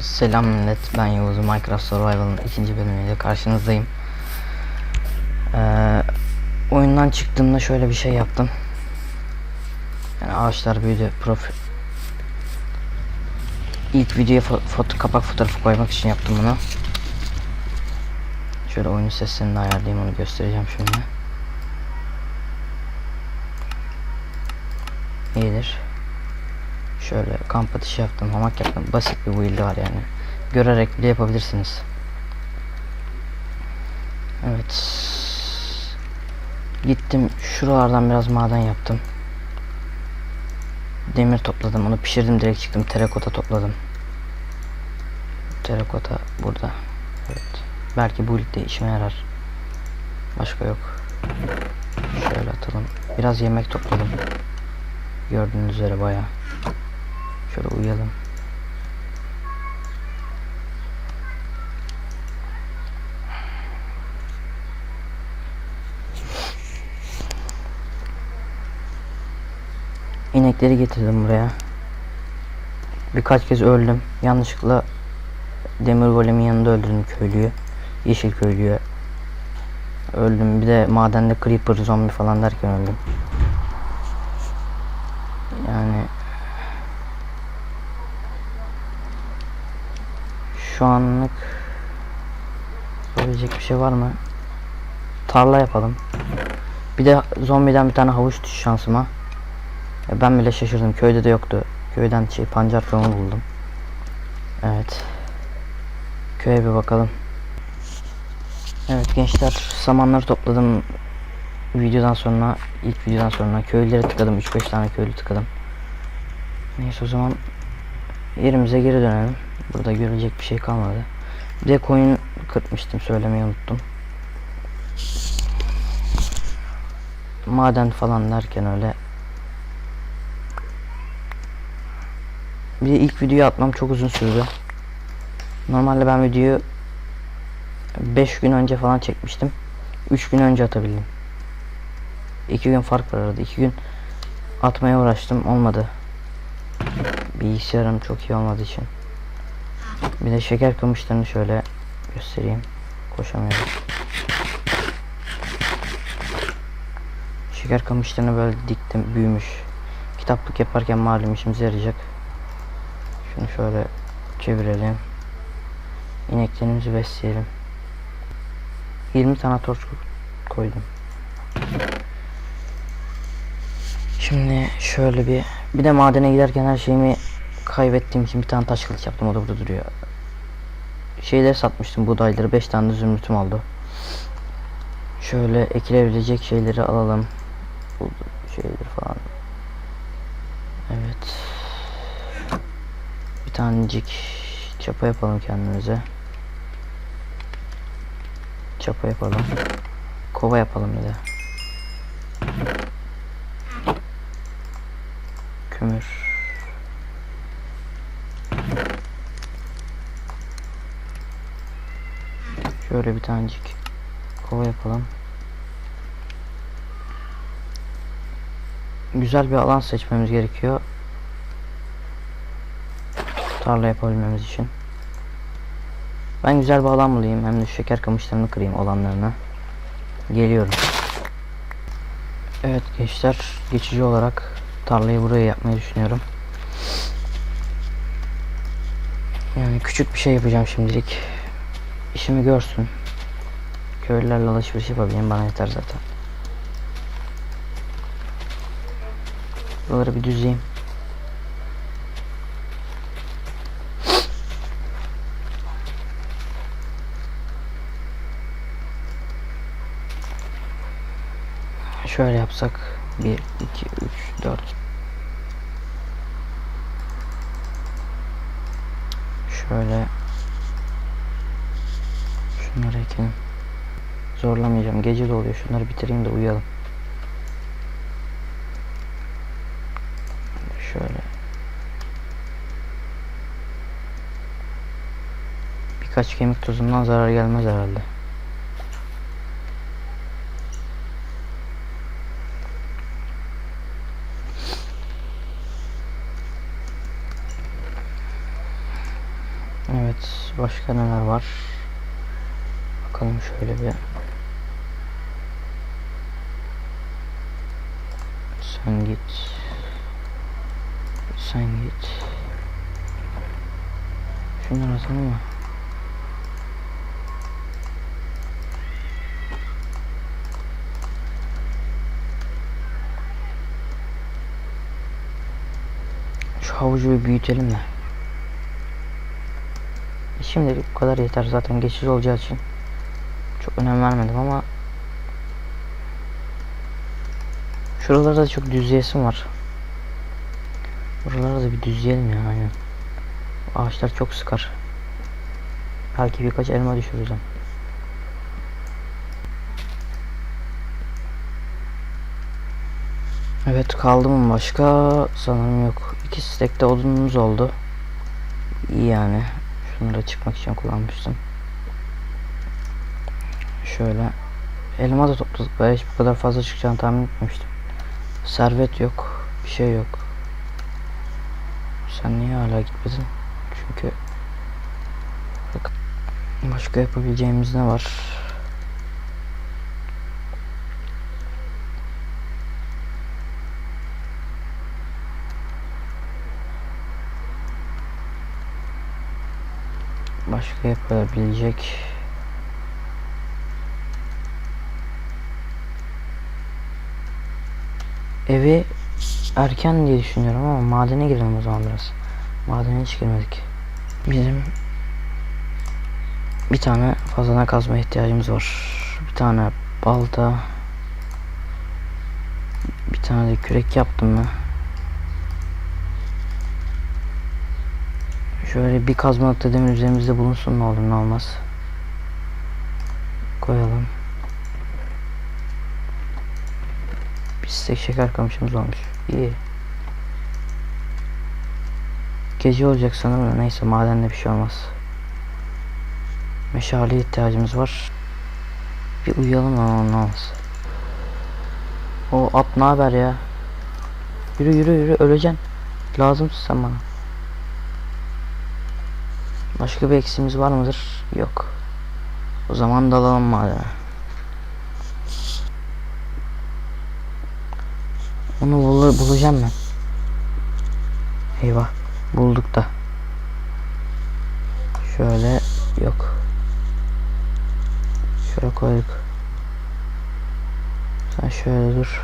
Selam millet ben Yavuz Minecraft Survival'ın ikinci bölümüyle karşınızdayım. Ee, Oyundan çıktığımda şöyle bir şey yaptım. Yani ağaçlar büyüdü profil İlk videoya fo foto kapak fotoğrafı koymak için yaptım bunu. Şöyle oyunun seslerini ayarlayayım onu göstereceğim şimdi. İyidir Şöyle kamp atışı yaptım, hamak yaptım. Basit bir build var yani. Görerek bile yapabilirsiniz. Evet. Gittim şuralardan biraz maden yaptım. Demir topladım, onu pişirdim direkt çıktım. Terakota topladım. Terakota burada. Evet. Belki bu ligde işime yarar. Başka yok. Şöyle atalım. Biraz yemek topladım. Gördüğünüz üzere bayağı. Şöyle uyuyalım. İnekleri getirdim buraya. Birkaç kez öldüm. Yanlışlıkla demir golemin yanında öldürdüm köylüyü. Yeşil köylüyü. Öldüm. Bir de madende creeper zombi falan derken öldüm. Yani Şu anlık söyleyecek bir şey var mı? Tarla yapalım. Bir de zombiden bir tane havuç düş şansıma. Ya ben bile şaşırdım. Köyde de yoktu. Köyden şey pancar tohumu buldum. Evet. Köye bir bakalım. Evet gençler samanları topladım. Videodan sonra ilk videodan sonra köylere tıkladım. 3-5 tane köylü tıkladım. Neyse o zaman yerimize geri dönelim. Burada görülecek bir şey kalmadı. Bir de koyun kırpmıştım söylemeyi unuttum. Maden falan derken öyle. Bir de ilk videoyu atmam çok uzun sürdü. Normalde ben videoyu 5 gün önce falan çekmiştim. 3 gün önce atabildim. 2 gün fark var arada. 2 gün atmaya uğraştım olmadı. Bilgisayarım çok iyi olmadığı için. Bir de şeker kamışlarını şöyle göstereyim. Koşamıyorum. Şeker kamışlarını böyle diktim, büyümüş. Kitaplık yaparken malum işimize yarayacak. Şunu şöyle çevirelim. İneklerimizi besleyelim. 20 tane torç koydum. Şimdi şöyle bir bir de madene giderken her şeyimi kaybettiğim için bir tane taş kılıç yaptım o da burada duruyor. Şeyleri satmıştım buğdayları 5 tane zümrütüm oldu. Şöyle ekilebilecek şeyleri alalım. Bu şeyleri falan. Evet. Bir tanecik çapa yapalım kendimize. Çapa yapalım. Kova yapalım bir de. Kömür. Şöyle bir tanecik kova yapalım. Güzel bir alan seçmemiz gerekiyor. Tarla yapabilmemiz için. Ben güzel bir alan bulayım. Hem de şeker kamışlarını kırayım olanlarına. Geliyorum. Evet gençler geçici olarak tarlayı buraya yapmayı düşünüyorum. Yani küçük bir şey yapacağım şimdilik. İşimi görsün. Köylülerle alışveriş yapabileyim bana yeter zaten. Buraları bir düzeyim. Şöyle yapsak 1 2 3 4 Şöyle Şunları ekelim. Zorlamayacağım. Gece de oluyor. Şunları bitireyim de uyuyalım. Şöyle. Birkaç kemik tozundan zarar gelmez herhalde. Evet, başka neler var? Bakalım şöyle bir. Sen git. Sen git. Şunları atalım mı? Şu havucu büyütelim de. Şimdilik bu kadar yeter zaten geçici olacağı için. Çok önem vermedim ama Şuralarda çok düzleyesim var. Buraları da bir düzleyelim ya aynen. Ağaçlar çok sıkar. Belki birkaç elma düşüreceğim. Evet kaldı mı başka? Sanırım yok. İki stekte odunumuz oldu. İyi yani. Şunları çıkmak için kullanmıştım. Şöyle. Elma da topladık. Ben hiç bu kadar fazla çıkacağını tahmin etmemiştim. Servet yok. Bir şey yok. Sen niye hala gitmedin? Çünkü Bak, başka yapabileceğimiz ne var? Başka yapılabilecek Evi erken diye düşünüyorum ama madene girelim o zaman biraz. Madene hiç girmedik. Bizim bir tane fazladan kazma ihtiyacımız var. Bir tane balta. Bir tane de kürek yaptım mı? Şöyle bir kazmalık demir üzerimizde bulunsun ne olur ne olmaz. Koyalım. Stek şeker kamışımız olmuş. İyi. Gece olacak sanırım da neyse madende bir şey olmaz. Meşale ihtiyacımız var. Bir uyuyalım ama olmaz. O at ne haber ya? Yürü yürü yürü öleceksin. Lazımsın sen bana. Başka bir eksimiz var mıdır? Yok. O zaman dalalım madene. Onu bul bulacağım ben. Eyvah. Bulduk da. Şöyle yok. Şöyle koyduk. Sen şöyle dur.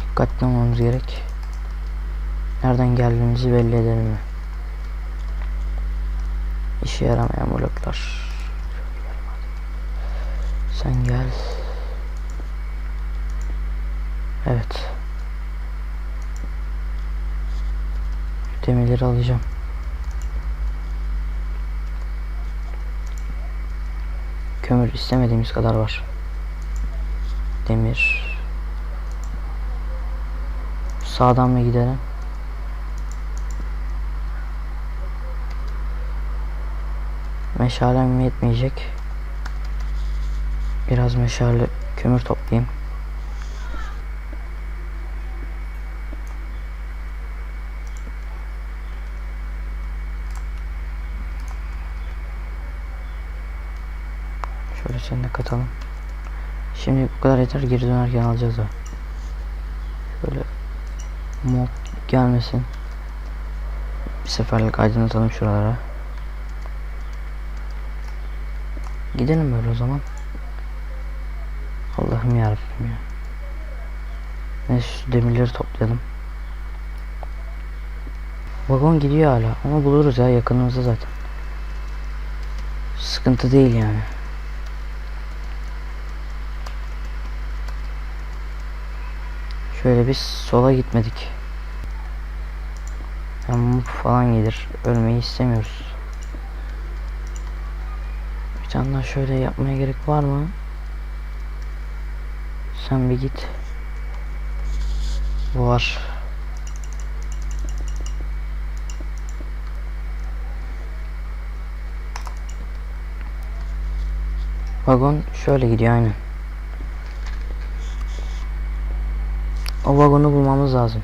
Dikkatli olmamız gerek. Nereden geldiğimizi belli edelim. İşe yaramayan bloklar. Sen gel. Evet. Demirleri alacağım. Kömür istemediğimiz kadar var. Demir. Sağdan mı gidelim? Meşalem yetmeyecek. Biraz meşale kömür toplayayım. Şöyle seni de katalım. Şimdi bu kadar yeter geri dönerken alacağız da. Şöyle mob gelmesin. Bir seferlik aydınlatalım şuralara. Gidelim böyle o zaman. Allah'ım yarabbim ya. Neyse şu demirleri toplayalım. Vagon gidiyor hala ama buluruz ya yakınımızda zaten. Sıkıntı değil yani. Şöyle biz sola gitmedik. Hem falan gelir. Ölmeyi istemiyoruz. Bir tane daha şöyle yapmaya gerek var mı? Sen bir git. Var. Vagon şöyle gidiyor aynen. Ao vagão não vamos asa.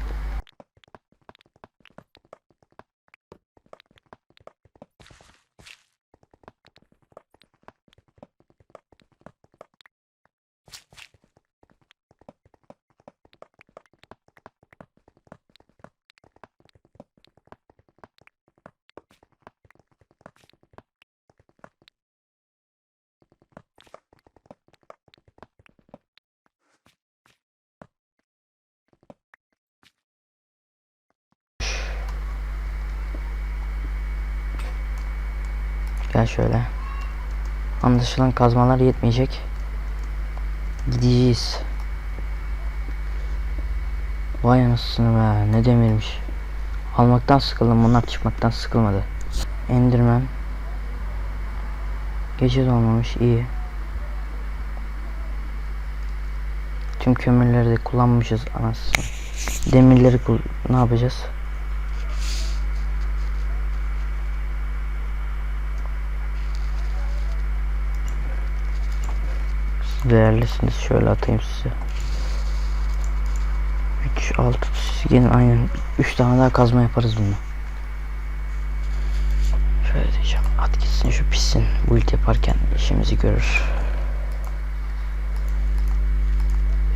Gel şöyle. Anlaşılan kazmalar yetmeyecek. Gideceğiz. Vay anasını be ne demirmiş. Almaktan sıkıldım bunlar çıkmaktan sıkılmadı. Enderman. Gece dolmamış iyi. Tüm kömürleri de kullanmışız anasını. Demirleri ne yapacağız? Değerlisiniz şöyle atayım size. 3 6 gelin aynen 3 tane daha kazma yaparız bunu. Şöyle diyeceğim. At gitsin şu pissin. Bu ilk yaparken işimizi görür.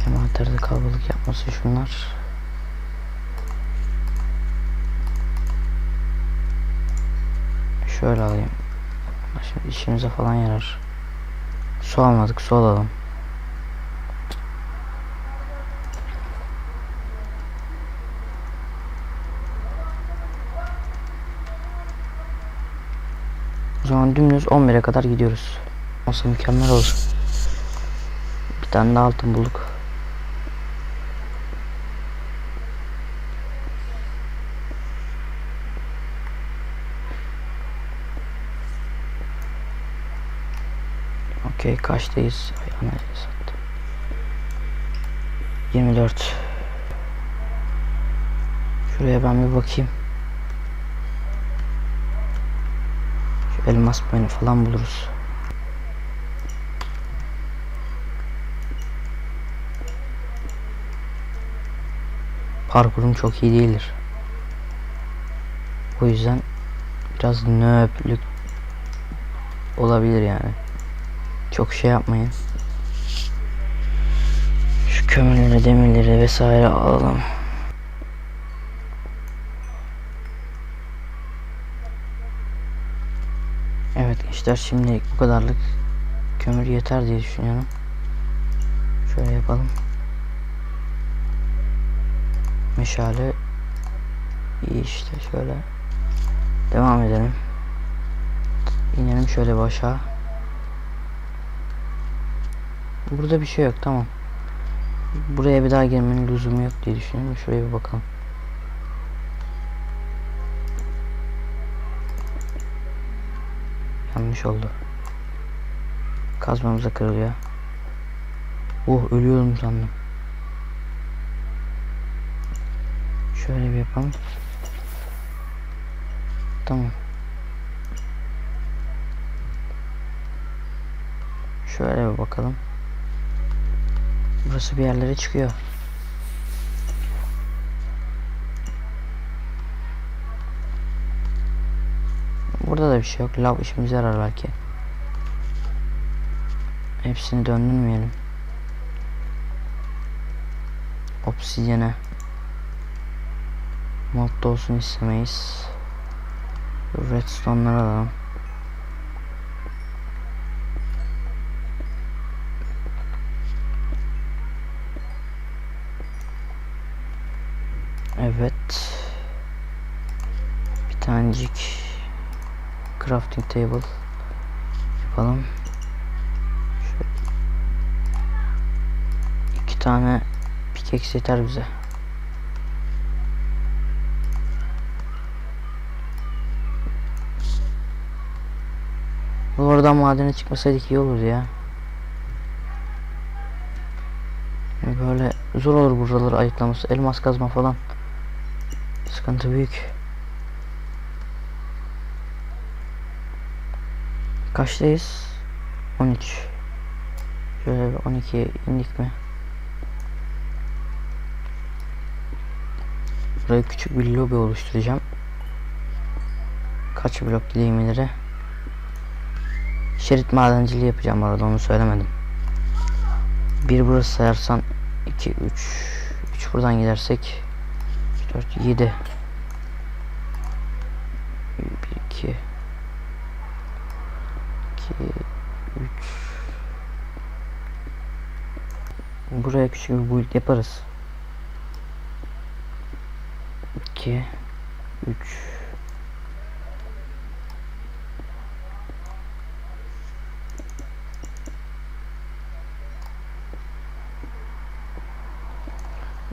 Envanterde kalabalık yapması şunlar. Şöyle alayım. Şimdi işimize falan yarar. Su almadık, su alalım. Zaman dümdüz 11'e kadar gidiyoruz. Olsa mükemmel olur. Bir tane de altın bulduk. Okey kaçtayız? Ay anayı sattı. 24. Şuraya ben bir bakayım. Elmas payını falan buluruz. Parkurum çok iyi değildir. O yüzden biraz nöblük olabilir yani. Çok şey yapmayın. Şu kömürleri, demirleri vesaire alalım. Gençler şimdi bu kadarlık kömür yeter diye düşünüyorum. Şöyle yapalım. Meşale iyi işte şöyle devam edelim. İnelim şöyle bir aşağı. Burada bir şey yok tamam. Buraya bir daha girmenin lüzumu yok diye düşünüyorum. Şuraya bir bakalım. Yanlış oldu. Kazmamıza kırılıyor. Oh ölüyorum sandım. Şöyle bir yapalım. Tamam. Şöyle bir bakalım. Burası bir yerlere çıkıyor. Burada da bir şey yok. Lav işimize yarar belki. Hepsini döndürmeyelim. Obsidyene. Modda olsun istemeyiz. Redstone'ları alalım. Evet. Bir tanecik crafting table yapalım. Şöyle. İki tane pickaxe yeter bize. Oradan madene çıkmasaydık iyi olur ya. Böyle zor olur buraları ayıklaması. Elmas kazma falan. Sıkıntı büyük. Kaçtayız? 13. Şöyle bir 12'ye indik mi? Buraya küçük bir lobi oluşturacağım. Kaç blok gideyim ileri? Şerit madenciliği yapacağım arada onu söylemedim. Bir burası sayarsan 2 3 3 buradan gidersek 4 7 1 2 2 3 Buraya küçük bir build yaparız. 2 3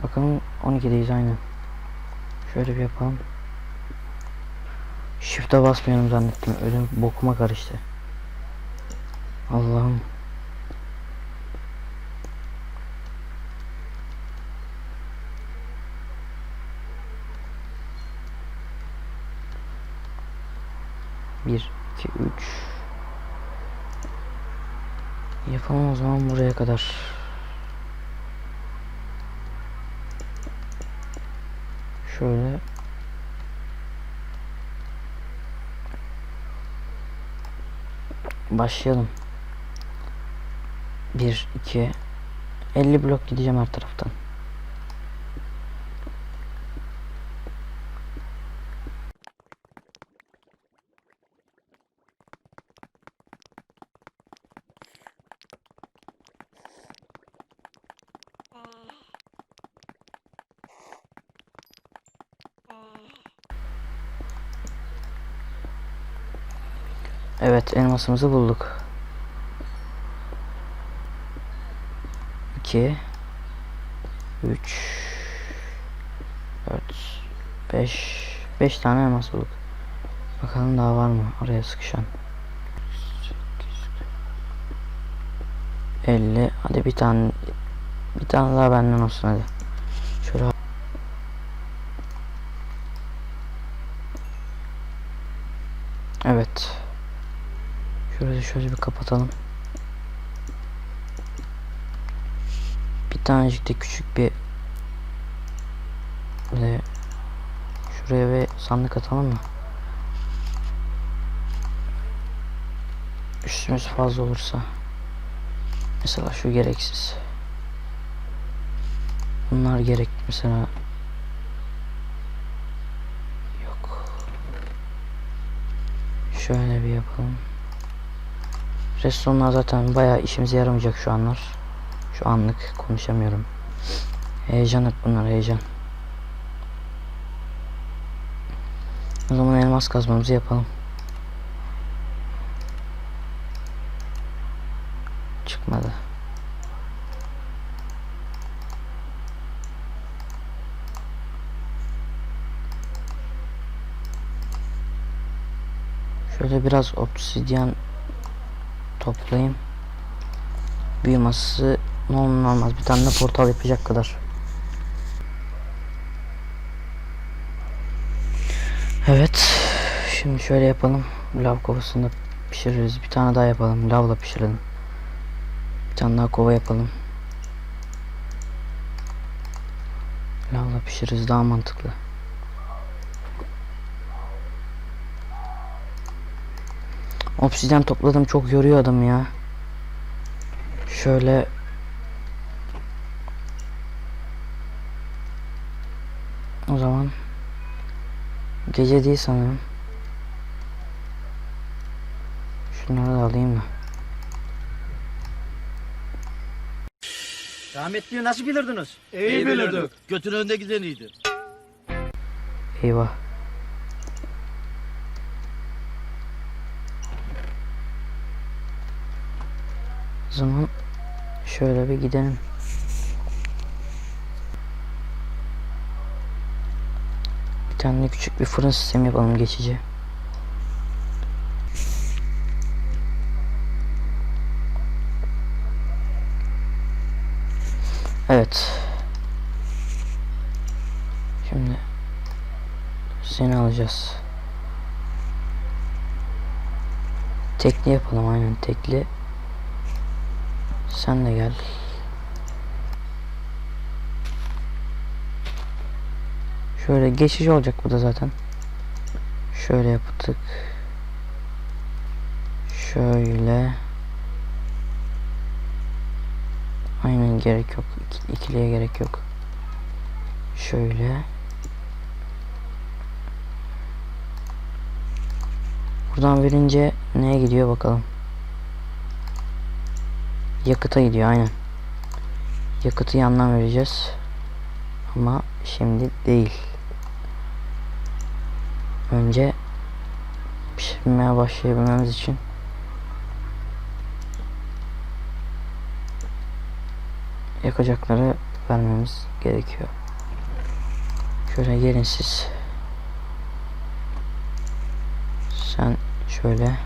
Bakalım 12'deyiz aynen. Şöyle bir yapalım. Shift'e basmayalım zannettim. Ölüm bokuma karıştı. Allah'ım. Bir, iki, üç. Yapalım o zaman buraya kadar. Şöyle başlayalım. 1 2 50 blok gideceğim her taraftan. Evet elmasımızı bulduk. 2 3 4 5 5 tane elmas bulduk. Bakalım daha var mı araya sıkışan. 50 hadi bir tane bir tane daha benden olsun hadi. Şöyle Evet. Şurayı şöyle bir kapatalım. Tanecik de küçük bir böyle şuraya bir sandık atalım mı? Üstümüz fazla olursa. Mesela şu gereksiz. Bunlar gerek mesela. Yok. Şöyle bir yapalım. Restonlar zaten bayağı işimize yaramayacak şu anlar. Şu anlık konuşamıyorum. Heyecan hep bunlar heyecan. O zaman elmas kazmamızı yapalım. Çıkmadı. Şöyle biraz obsidyen toplayayım. Büyü masası normal olmaz. Bir tane de portal yapacak kadar. Evet. Şimdi şöyle yapalım. Lav kovasında pişiririz. Bir tane daha yapalım. Lavla pişirelim. Bir tane daha kova yapalım. Lavla pişiririz daha mantıklı. Obsidyen topladım çok yoruyor adam ya. Şöyle O zaman gece değil sanırım. Şunları da alayım da. Rahmetliyi nasıl bilirdiniz? İyi bilirdik. Götün önünde giden iyiydi. Eyvah. O zaman şöyle bir gidelim. De küçük bir fırın sistemi yapalım geçici. Evet. Şimdi seni alacağız. Tekli yapalım aynen tekli. Sen de gel. Şöyle geçici olacak bu da zaten. Şöyle yaptık. Şöyle. Aynen gerek yok. İki, ikiliye gerek yok. Şöyle. Buradan verince neye gidiyor bakalım. Yakıta gidiyor aynen. Yakıtı yandan vereceğiz. Ama şimdi değil. Önce pişirmeye başlayabilmemiz için yakacakları vermemiz gerekiyor. Şöyle gelin siz. Sen şöyle.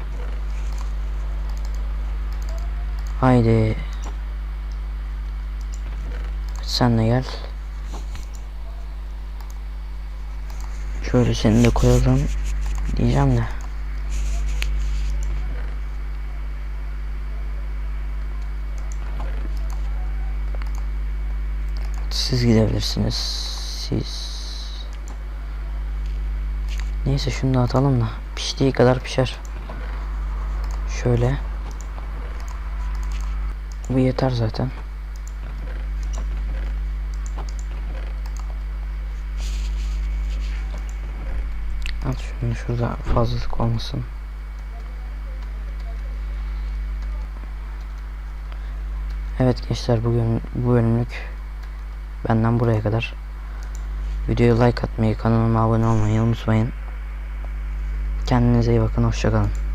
Haydi. Sen de gel. Şöyle seni de koyalım diyeceğim de. Siz gidebilirsiniz. Siz. Neyse şunu da atalım da piştiği kadar pişer. Şöyle. Bu yeter zaten. Şunu şurada fazlalık olmasın. Evet gençler bugün bu bölümlük benden buraya kadar. Videoya like atmayı, kanalıma abone olmayı unutmayın. Kendinize iyi bakın, hoşçakalın.